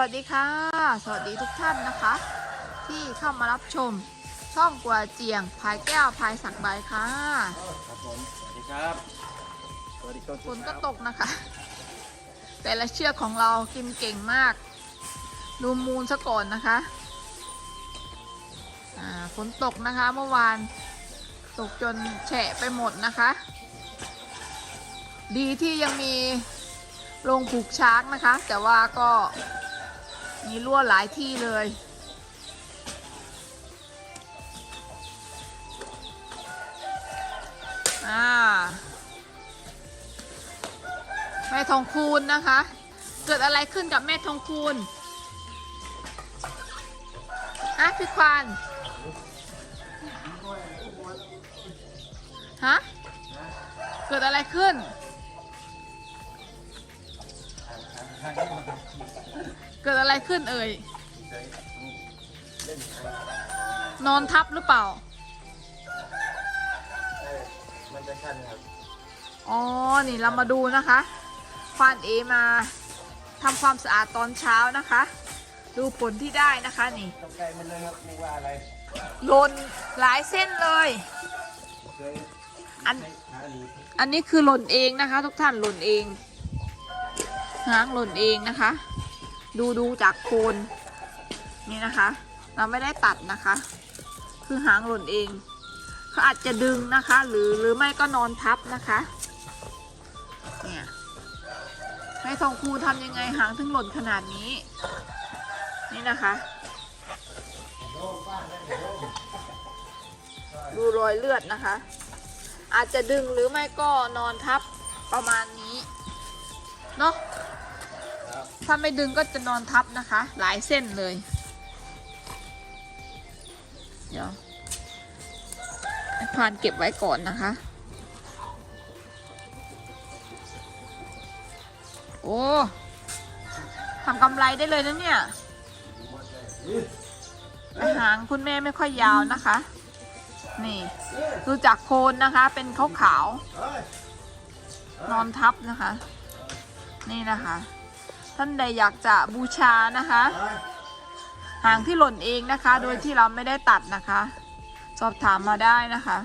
วัสดีค่ะ สวัสดีทุกท่านนะคะ ที่เข้ามารับชมช่องกัวเจียงพายแก้วพายสักใบค่ะครับผมสวัสดีครับสวัสดีครับฝนก็ตกนะคะ แต่ละเชือกของเรากินเก่งมาก ดูมูลซะก่อนนะคะอ่าฝนตกนะคะเมื่อวานตกจนแฉะไปหมดนะคะ ดีที่ยังมีโรงผูกช้างนะคะ แต่ว่าก็ มีรั่วหลายที่เลย อ่า แม่ทองคูณนะคะ เกิดอะไรขึ้นกับแม่ทองคูณอะพี่ควานฮะ เกิดอะไรขึ้น เกิดอะไรขึ้นเอ่ย นอนทับหรือเปล่า มันจะขั้นครับ อ๋อ นี่เรามาดูนะคะควานเอมาทำความสะอาดตอนเช้านะคะ ดูผลที่ได้นะคะนี่ตกใจมันเลยครับไม่ว่าอะไรหล่นหลายเส้นเลย อันอันนี้คือหล่นเองนะคะ ทุกท่านหล่นเองหางหล่นเองนะคะ ดูดูจากโคนนี่นะคะ เราไม่ได้ตัดนะคะ คือหางหล่นเองเขาอาจจะดึงนะคะ หรือหรือไม่ก็นอนทับนะคะเนี่ยให้ทองคูทำยังไงหางถึงหล่นขนาดนี้ นี่นะคะ ดูรอยเลือดนะคะ อาจจะดึงหรือไม่ก็นอนทับประมาณนี้เนาะ ถ้าไม่ดึงก็จะนอนทับนะคะ หลายเส้นเลย เดี๋ยวพานเก็บไว้ก่อนนะคะ โอ้ทำกำไรได้เลยนะเนี่ยหางคุณแม่ไม่ค่อยยาวนะคะ นี่ดูจากโคนนะคะ เป็นขาวๆนอนทับนะคะ นี่นะคะ ท่านใดอยากจะบูชานะคะ หางที่หล่นเองนะคะ โดยที่เราไม่ได้ตัดนะคะ สอบถามมาได้นะคะ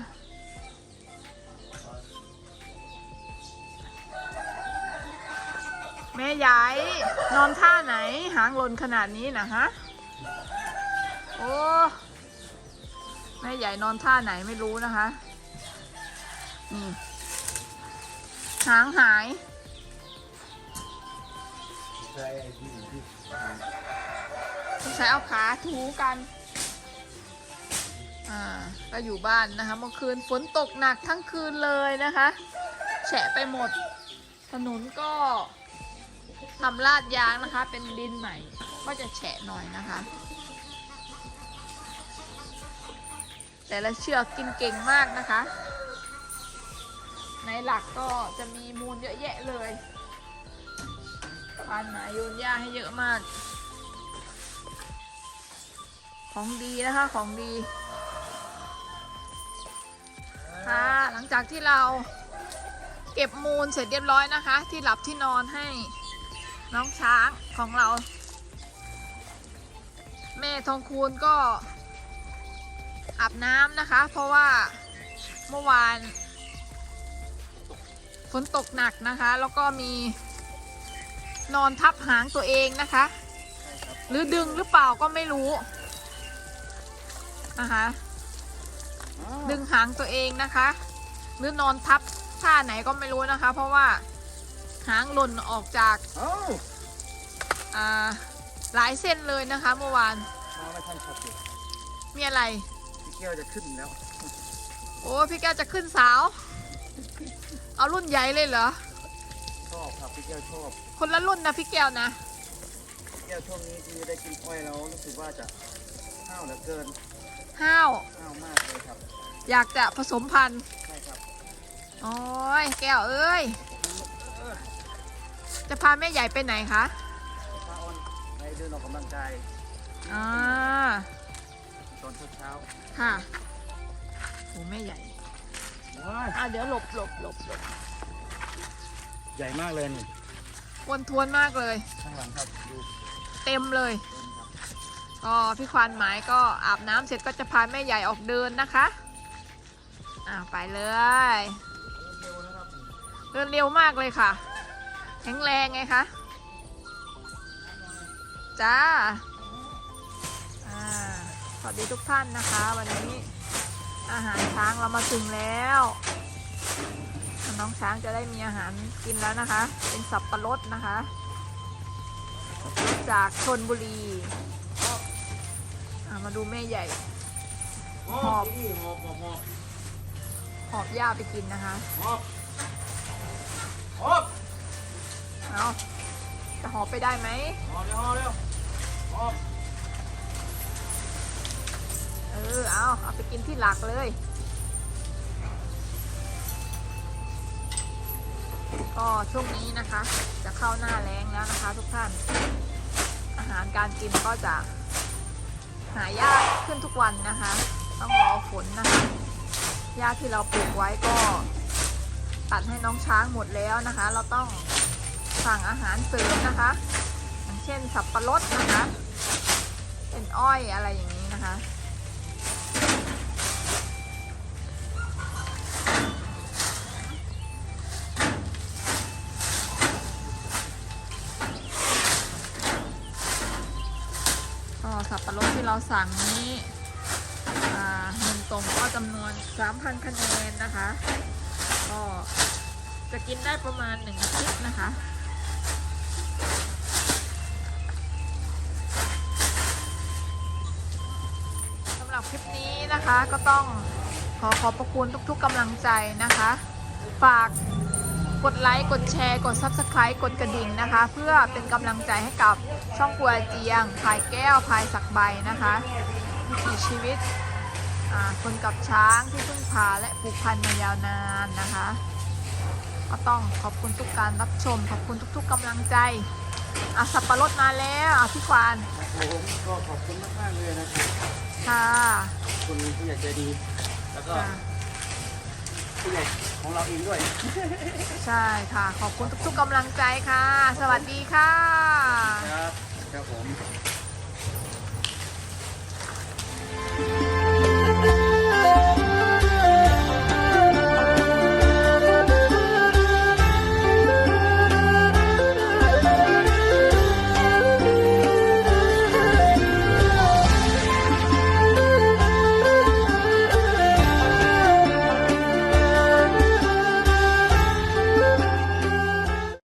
แม่ยายนอนท่าไหน หางหล่นขนาดนี้นะฮะโอ้แม่ใหญ่นอนท่าไหนไม่รู้นะคะนี่หางหาย ใช่ที่ที่ใช้เอาขาถูกัน อ่า ก็อยู่บ้านนะคะ เมื่อคืนฝนตกหนักทั้งคืนเลยนะคะ แฉะไปหมด ถนนก็ทำลาดยางนะคะ เป็นดินใหม่ ก็จะแฉะหน่อยนะคะ แต่ละเชือกกินเก่งมากนะคะ ในหลักก็จะมีมูลเยอะแยะเลย พันหาโยนหญ้าให้เยอะมาก ของดีนะคะของดีค่ะหลังจากที่เราเก็บมูลเสร็จเรียบร้อยนะคะ ที่หลับที่นอนให้น้องช้างของเรา แม่ทองคูณก็อาบน้ำนะคะ เพราะว่าเมื่อวานฝนตกหนักนะคะ แล้วก็มี นอนทับหางตัวเองนะคะ หรือดึงหรือเปล่าก็ไม่รู้นะคะดึงหางตัวเองนะคะ หรือนอนทับท่าไหนก็ไม่รู้นะคะ เพราะว่าหางหล่นออกจากเอ้าอ่าหลายเส้นเลยนะคะเมื่อวานมาไม่ทันขับอยู่มีอะไร พี่แก้วจะขึ้นแล้ว โอ้พี่แก้วจะขึ้นสาว เอารุ่นใหญ่เลยเหรอ ชอบครับพี่แก้วชอบ คนละรุ่นนะพี่แก้วนะพี่แก้วช่วงนี้คือได้กินอ้อยแล้วรู้สึกว่าจะห้าวเหลือเกินห้าวห้าวมากเลยครับ อยากจะผสมพันธุ์ใช่ครับโอ้ยแก้วเอ้ย จะพาแม่ใหญ่ไปไหนคะพาออนไปเดินออกกำลังกายอ่าตอนเช้าค่ะโอ้แม่ใหญ่ๆว้ายอ่าเดี๋ยวหลบหลบหลบหลบใหญ่มากเลยนี่ วนทวนมากเลย ข้างหลังครับดูเต็มเลยก็พี่ควานหมายก็อาบน้ำเสร็จก็จะพาแม่ใหญ่ออกเดินนะคะอ่าไปเลยเร็วนะครับเดินเร็วมากเลยค่ะ แข็งแรงไงคะ จ้าอ่าสวัสดีทุกท่านนะคะ วันนี้อาหารช้างเรามาถึงแล้ว น้องช้างจะได้มีอาหารกินแล้วนะคะ เป็นสับปะรดนะคะจากชนบุรีมาดูแม่ใหญ่หอบหอบหอบหอบหอบหญ้าไปกินนะคะ หอบหอบเอาจะหอบไปได้ไหมหอบเร็วหอบเร็วหอบเออเอาเอาไปกินที่หลักเลย ก็ช่วงนี้นะคะ จะเข้าหน้าแรงแล้วนะคะ ทุกท่าน อาหารการกินก็จะหายากขึ้นทุกวันนะคะ ต้องรอฝนนะคะหญ้าที่เราปลูกไว้ก็ ตัดให้น้องช้างหมดแล้วนะคะ เราต้องสั่งอาหารเสริมนะคะ อย่างเช่นสับปะรดนะคะ เป็นอ้อยอะไรอย่างนี้นะคะ ที่เราสั่งนี้อ่าหนึ่งตรงก็จำนวน 3,000 คะแนนนะคะ ก็จะกินได้ประมาณ1อาทิตย์นะคะสำหรับคลิปนี้นะคะก็ต้องขอขอบพระคุณทุกๆกำลังใจนะคะ ฝาก กดไลค์ กดแชร์ กด Subscribe กดกระดิ่งนะคะ เพื่อเป็นกำลังใจให้กับช่องกัวเจียงพายแก้วพายสักใบนะคะวิถีชีวิตอ่าคนกับช้างที่พึ่งพาและผูกพันมายาวนานนะคะ ก็ต้องขอบคุณทุกการรับชม ขอบคุณทุกๆกำลังใจอะสับปะรดมาแล้วอะพี่ควานผมก็ขอบคุณมากๆเลยนะครับค่ะขอบคุณผู้ใหญ่ใจดี แล้วก็ค่ะ ผู้ใหญ่ของเราเองด้วย ใช่ค่ะ ขอบคุณทุกๆกำลังใจค่ะ สวัสดีค่ะ ครับ ครับผม